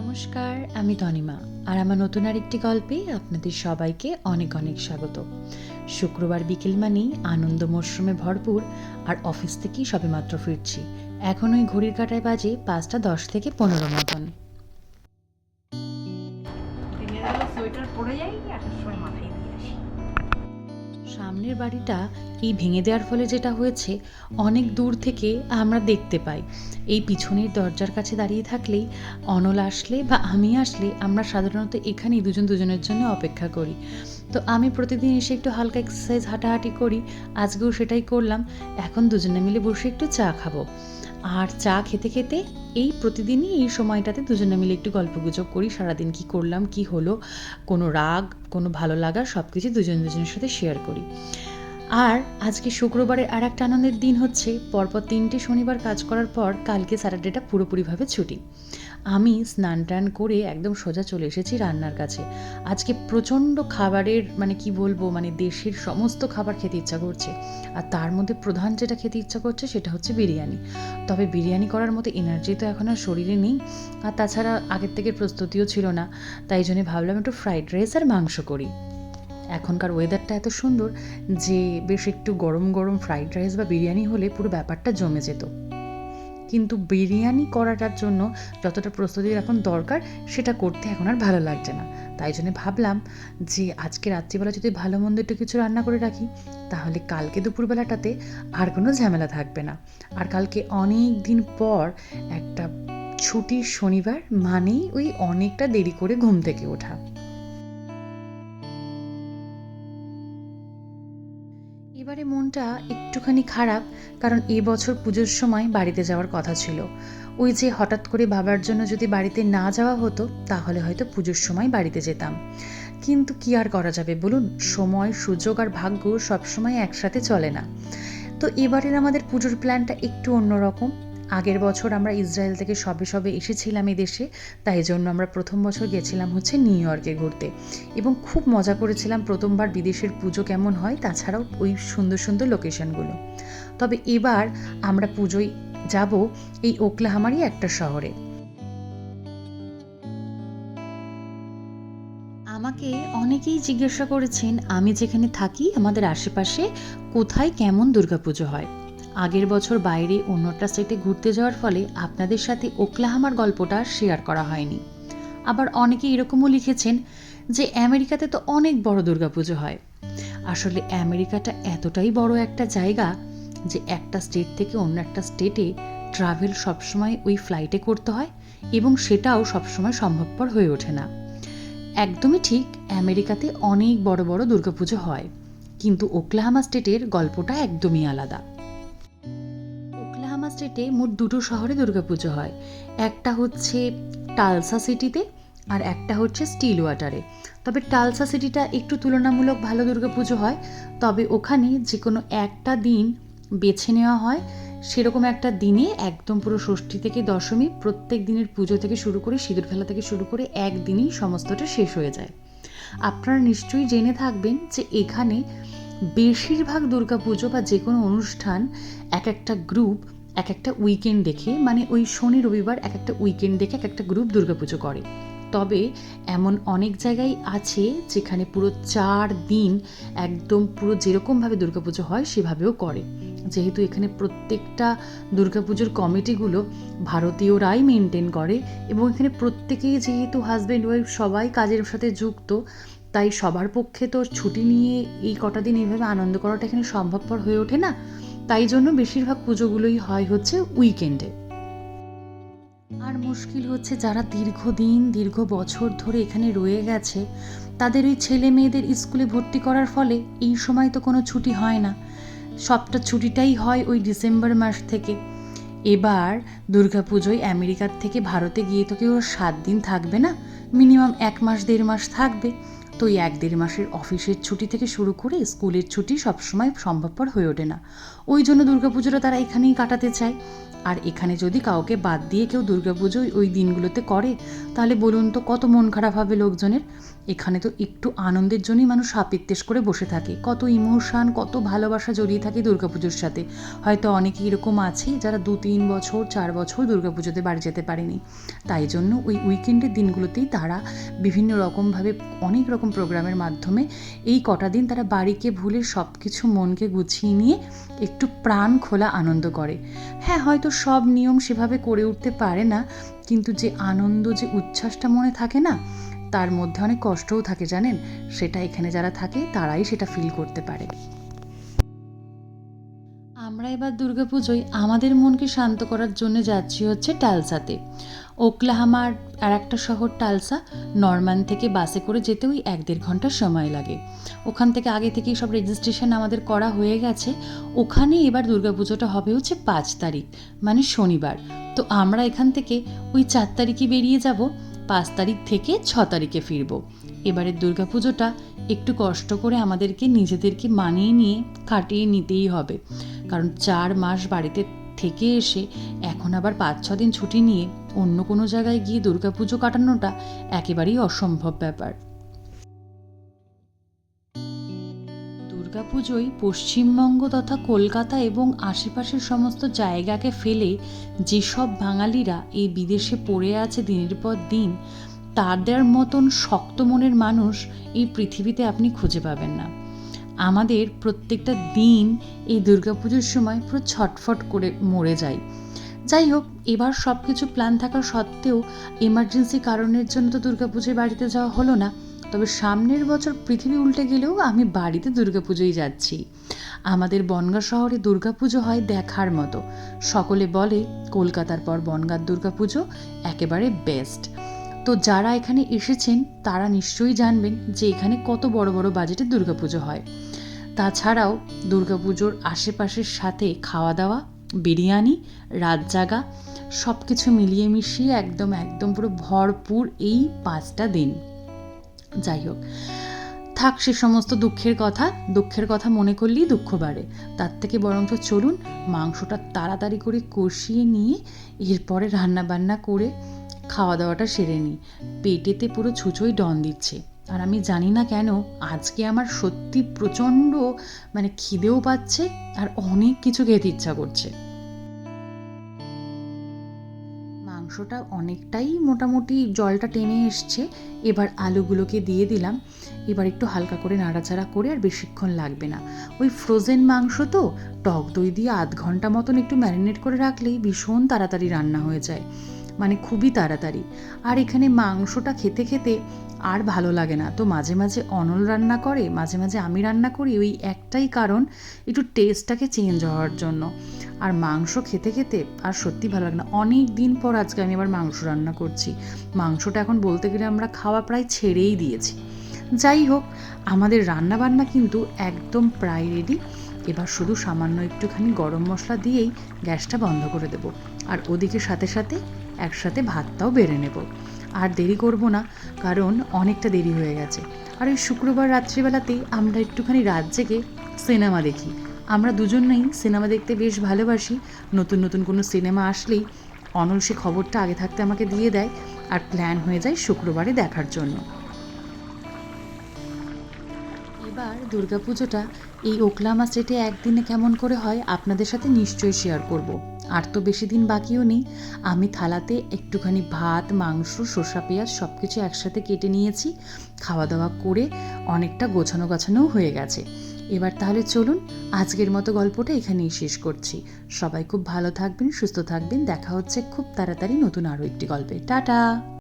নমস্কার, আমি তনিমা। আর আমার নতুন আরেকটি গল্পে আপনাদের সবাইকে অনেক অনেক স্বাগত। শুক্রবার বিকেল মানেই আনন্দ মরশুমে ভরপুর আর অফিস থেকেই সবে মাত্র ফিরছি। এখন ওই ঘড়ির কাটায় বাজে পাঁচটা দশ থেকে পনেরো মতন। পরে যাই সামনের বাড়িটা এই ভেঙে দেওয়ার ফলে যেটা হয়েছে, অনেক দূর থেকে আমরা দেখতে পাই। এই পিছনের দরজার কাছে দাঁড়িয়ে থাকলেই অনল আসলে বা আমি আসলে আমরা সাধারণত এখানেই দুজন দুজনের জন্য অপেক্ষা করি। তো আমি প্রতিদিন এসে একটু হালকা এক্সারসাইজ হাঁটাহাঁটি করি, আজকেও সেটাই করলাম। এখন দুজনে মিলে বসে একটু চা খাব। আর চা খেতে খেতে এই প্রতিদিনই এই সময়টাতে দুজনে মিলে একটু গল্প গুজব করি, সারাদিন কি করলাম, কি হলো, কোনো রাগ, কোনো ভালো লাগা সব কিছু দুজন দুজনের সাথে শেয়ার করি। আর আজকে শুক্রবারের আর একটা আনন্দের দিন হচ্ছে, পরপর তিনটে শনিবার কাজ করার পর কালকে স্যাটারডেটা পুরোপুরিভাবে ছুটি। আমি স্নান টান করে একদম সোজা চলে এসেছি রান্নার কাছে। আজকে প্রচণ্ড খাবারের মানে কি বলব মানে দেশের সমস্ত খাবার খেতে ইচ্ছা করছে। আর তার মধ্যে প্রধান যেটা খেতে ইচ্ছা করছে সেটা হচ্ছে বিরিয়ানি। তবে বিরিয়ানি করার মতো এনার্জি তো এখন আর শরীরে নেই। আর তাছাড়া আগের থেকে প্রস্তুতিও ছিল না। তাই জন্য ভাবলাম একটু ফ্রাইড রাইস আর মাংস করি। এখনকার ওয়েদারটা এত সুন্দর যে বেশ একটু গরম গরম ফ্রাইড রাইস বা বিরিয়ানি হলে পুরো ব্যাপারটা জমে যেত। কিন্তু বিরিয়ানি করাটার জন্য যতটা প্রস্তুতির এখন দরকার, সেটা করতে এখন আর ভালো লাগছে না। তাই জন্য ভাবলাম যে, আজকে রাত্রিবেলা যদি ভালো মন্দ একটু কিছু রান্না করে রাখি, তাহলে কালকে দুপুরবেলাটাতে আর কোনো ঝামেলা থাকবে না। আর কালকে অনেক দিন পর একটা ছুটির শনিবার মানেই ওই অনেকটা দেরি করে ঘুম থেকে ওঠা। মনটা একটুখানি খারাপ, কারণ এবছর পুজোর সময় বাড়িতে যাওয়ার কথা ছিল। ওই যে হঠাৎ করে বাবার জন্য যদি বাড়িতে না যাওয়া হতো, তাহলে হয়তো পুজোর সময় বাড়িতে যেতাম। কিন্তু কি আর করা যাবে বলুন? সময়, সুযোগ আর ভাগ্য সবসময় একসাথে চলে না। তো এবারের আমাদের পুজোর প্ল্যানটা একটু অন্যরকম। আগের বছর আমরা ইসরায়েল থেকে সবে সবে এসেছিলাম এই দেশে, তাই জন্য আমরা প্রথম বছর গেছিলাম হচ্ছে নিউ ইয়র্কে ঘুরতে। এবং খুব মজা করেছিলাম প্রথমবার বিদেশের পুজো কেমন হয়, তাছাড়াও ওই সুন্দর সুন্দর লোকেশনগুলো। তবে এবার আমরা পুজোয় যাব এই ওকলাহামারই একটা শহরে। আমাকে অনেকেই জিজ্ঞাসা করেছেন, আমি যেখানে থাকি, আমাদের আশেপাশে কোথায় কেমন দুর্গাপুজো হয়? আগের বছর বাইরে অন্যটা স্টেটে ঘুরতে যাওয়ার ফলে আপনাদের সাথে ওকলাহামার গল্পটা শেয়ার করা হয়নি। আবার অনেকে এরকমও লিখেছেন যে আমেরিকাতে তো অনেক বড় দুর্গাপুজো হয়। আসলে আমেরিকাটা এতটাই বড় একটা জায়গা যে একটা স্টেট থেকে অন্য একটা স্টেটে ট্রাভেল সবসময় ওই ফ্লাইটে করতে হয় এবং সেটাও সবসময় সম্ভবপর হয়ে ওঠে না। একদমই ঠিক, আমেরিকাতে অনেক বড় বড় দুর্গাপুজো হয়, কিন্তু ওকলাহামা স্টেটের গল্পটা একদমই আলাদা। স্টেটে মোট দুটো শহরে দুর্গাপুজো হয়। একটা হচ্ছে টালসা সিটিতে আর একটা হচ্ছে স্টিল ওয়াটারে। তবে টালসা সিটিটা একটু তুলনামূলক ভালো দুর্গাপুজো হয়, তবে ওখানে যে কোনো একটা দিন বেছে নেওয়া হয়। সেরকম একটা দিনে একদম পুরো ষষ্ঠী থেকে দশমী প্রত্যেক দিনের পুজো থেকে শুরু করে সিঁদুর খেলা থেকে শুরু করে একদিনেই সমস্তটা শেষ হয়ে যায়। আপনারা নিশ্চয়ই জেনে থাকবেন যে এখানে বেশিরভাগ দুর্গাপুজো বা যে কোনো অনুষ্ঠান এক একটা গ্রুপ এক একটা উইকেন্ড দেখে মানে ওই শনি, রবিবার এক একটা উইকেন্ড দেখে এক একটা গ্রুপ দুর্গাপুজো করে। তবে এমন অনেক জায়গায় আছে যেখানে পুরো চার দিন একদম পুরো যেরকমভাবে দুর্গাপুজো হয় সেভাবেও করে। যেহেতু এখানে প্রত্যেকটা দুর্গাপুজোর কমিটিগুলো ভারতীয়রাই মেনটেন করে এবং এখানে প্রত্যেকেই যেহেতু হাজব্যান্ড ওয়াইফ সবাই কাজের সাথে যুক্ত, তাই সবার পক্ষে তো ছুটি নিয়ে এই কটা দিন এইভাবে আনন্দ করাটা এখানে সম্ভবপর হয়ে ওঠে না। তাই জন্য বেশিরভাগ পুজোগুলোই হয় হচ্ছে উইকেন্ডে আর মুশকিল হচ্ছে যারা দীর্ঘদিন, দীর্ঘ বছর ধরে এখানে রয়ে গেছে, তাদের ওই ছেলে মেয়েদের স্কুলে ভর্তি করার ফলে এই সময় তো কোনো ছুটি হয় না। সবটা ছুটিটাই হয় ওই ডিসেম্বর মাস থেকে। এবার দুর্গাপুজোয় আমেরিকার থেকে ভারতে গিয়ে তো কেউ সাত দিন থাকবে না, মিনিমাম এক মাস, দেড় মাস থাকবে। তো এই এক, দেড় মাসের অফিসের ছুটি থেকে শুরু করে স্কুলের ছুটি সবসময় সম্ভবপর হয়ে ওঠে না। ওই জন্য দুর্গাপুজোটা তারা এখানেই কাটাতে চায়। আর এখানে যদি কাউকে বাদ দিয়ে কেউ দুর্গাপুজো ওই দিনগুলোতে করে, তাহলে বলুন তো কত মন খারাপ হবে লোকজনের। এখানে তো একটু আনন্দের জন্যই মানুষ হাপিত্তেশ করে বসে থাকে। কত ইমোশান, কত ভালোবাসা জড়িয়ে থাকে দুর্গাপুজোর সাথে। হয়তো অনেকে এরকম আছে যারা দু, তিন বছর, চার বছর দুর্গাপুজোতে বাড়ি যেতে পারেনি। তাই জন্য ওই উইকেন্ডের দিনগুলোতেই তারা বিভিন্ন রকমভাবে অনেক রকম প্রোগ্রামের মাধ্যমে এই কটা দিন তারা বাড়িকে ভুলে সব কিছু মনকে গুছিয়ে নিয়ে একটু প্রাণ খোলা আনন্দ করে। হ্যাঁ হয়তো সব নিয়ম সেভাবে করে উঠতে পারে না, কিন্তু যে আনন্দ, যে উচ্ছ্বাসটা মনে থাকে না, তার মধ্যে অনেক কষ্টও থাকে, জানেন? সেটা এখানে যারা থাকে, তারাই সেটা ফিল করতে পারে। আমরা এবার দুর্গাপুজোয় আমাদের মনকে শান্ত করার জন্য যাচ্ছি হচ্ছে টালসাতে। ওকলাহামার আর একটা শহর টালসা, নরমান থেকে বাসে করে যেতে ওই এক দেড় ঘণ্টা সময় লাগে। ওখান থেকে আগে থেকেই সব রেজিস্ট্রেশন আমাদের করা হয়ে গেছে। ওখানে এবার দুর্গাপুজোটা হবে হচ্ছে পাঁচ তারিখ মানে শনিবার। তো আমরা এখান থেকে ওই চার তারিখে বেরিয়ে যাব, পাঁচ তারিখ থেকে ছ তারিখে ফিরবো। এবারের দুর্গাপুজোটা একটু কষ্ট করে আমাদেরকে নিজেদেরকে মানিয়ে নিয়ে, কাটিয়ে নিতেই হবে। কারণ চার মাস বাড়িতে থেকে এসে এখন আবার পাঁচ, ছ দিন ছুটি নিয়ে অন্য কোনো জায়গায় গিয়ে দুর্গাপুজো কাটানোটা একেবারেই অসম্ভব ব্যাপার। দুর্গাপুজোয় পশ্চিমবঙ্গ তথা কলকাতা এবং আশেপাশের সমস্ত জায়গাকে ফেলে যেসব বাঙালিরা এই বিদেশে পড়ে আছে দিনের পর দিন, তাদের মতন শক্ত মনের মানুষ এই পৃথিবীতে আপনি খুঁজে পাবেন না। আমাদের প্রত্যেকটা দিন এই দুর্গাপুজোর সময় পুরো ছটফট করে মরে যায়। যাই হোক, এবার সব কিছু প্ল্যান থাকা সত্ত্বেও এমার্জেন্সি কারণের জন্য তো দুর্গাপুজোয় বাড়িতে যাওয়া হলো না। তবে সামনের বছর পৃথিবী উল্টে গেলেও আমি বাড়িতে দুর্গাপুজোই যাচ্ছি। আমাদের বনগাঁ শহরে দুর্গাপুজো হয় দেখার মতো। সকলে বলে, কলকাতার পর বনগাঁর দুর্গাপুজো একেবারে বেস্ট তো যারা এখানে এসেছেন, তারা নিশ্চয়ই জানবেন যে এখানে কত বড় বড় বাজেটে দুর্গাপুজো হয়। তাছাড়াও দুর্গাপুজোর আশেপাশের সাথে খাওয়া দাওয়া বিরিয়ানি, রাত জাগা সব কিছু মিলিয়ে মিশিয়ে একদম একদম পুরো ভরপুর এই পাঁচটা দিন। যাই হোক, থাক সে সমস্ত দুঃখের কথা দুঃখের কথা মনে করলেই দুঃখ বাড়ে। তার থেকে বরঞ্চ চলুন, মাংসটা তাড়াতাড়ি করে কষিয়ে নিয়ে এরপরে রান্না বান্না করে খাওয়া দাওয়াটা সেরে নিই। পেটেতে পুরো ছুঁচোই ডন দিচ্ছে। আর আমি জানি না কেন আজকে আমার সত্যি প্রচণ্ড মানে খিদেও পাচ্ছে আর অনেক কিছু খেতে ইচ্ছা করছে। মাংসটা অনেকটাই মোটামুটি জলটা টেনে এসছে, এবার আলুগুলোকে দিয়ে দিলাম। এবার একটু হালকা করে নাড়াচাড়া করে আর বেশিক্ষণ লাগবে না। ওই ফ্রোজেন মাংস তো, টক দই দিয়ে আধ ঘণ্টা মতন একটু ম্যারিনেট করে রাখলেই ভীষণ তাড়াতাড়ি রান্না হয়ে যায়। মানে খুবই তাড়াতাড়ি। আর এখানে মাংসটা খেতে খেতে আর ভালো লাগে না। তো মাঝে মাঝে অনল রান্না করে, মাঝে মাঝে আমি রান্না করি, ওই একটাই কারণ একটু টেস্টটাকে চেঞ্জ হওয়ার জন্য। আর মাংস খেতে খেতে আর সত্যি ভালো লাগে না। অনেক দিন পর আজকে আমি আবার মাংস রান্না করছি। মাংসটা এখন বলতে গেলে আমরা খাওয়া প্রায় ছেড়েই দিয়েছি। যাই হোক, আমাদের রান্না বান্না কিন্তু একদম প্রায় রেডি এবার শুধু সামান্য একটুখানি গরম মশলা দিয়েই গ্যাসটা বন্ধ করে দেব। আর ওদিকে সাথে সাথে একসাথে ভাতটাও বেড়ে নেব। আর দেরি করব না, কারণ অনেকটা দেরি হয়ে গেছে। আর ওই শুক্রবার রাত্রিবেলাতেই আমরা একটুখানি রাত জেগে সিনেমা দেখি। আমরা দুজনেই সিনেমা দেখতে বেশ ভালোবাসি। নতুন নতুন কোনো সিনেমা আসলেই অনল সে খবরটা আগে থাকতে আমাকে দিয়ে দেয় আর প্ল্যান হয়ে যায় শুক্রবারে দেখার জন্য। এবার দুর্গাপুজোটা এই ওকলামা স্টেটে একদিনে কেমন করে হয় আপনাদের সাথে নিশ্চয়ই শেয়ার করব। আর তো বেশি দিন বাকিও নেই। আমি থালাতে একটুখানি ভাত, মাংস শসা পেঁয়াজ সব কিছু একসাথে কেটে নিয়েছি। খাওয়া দাওয়া করে অনেকটা গোছানো গাছানোও হয়ে গেছে। এবার তাহলে চলুন আজকের মতো গল্পটা এখানেই শেষ করছি। সবাই খুব ভালো থাকবেন, সুস্থ থাকবেন। দেখা হচ্ছে খুব তাড়াতাড়ি নতুন আরও একটি গল্পে। টাটা!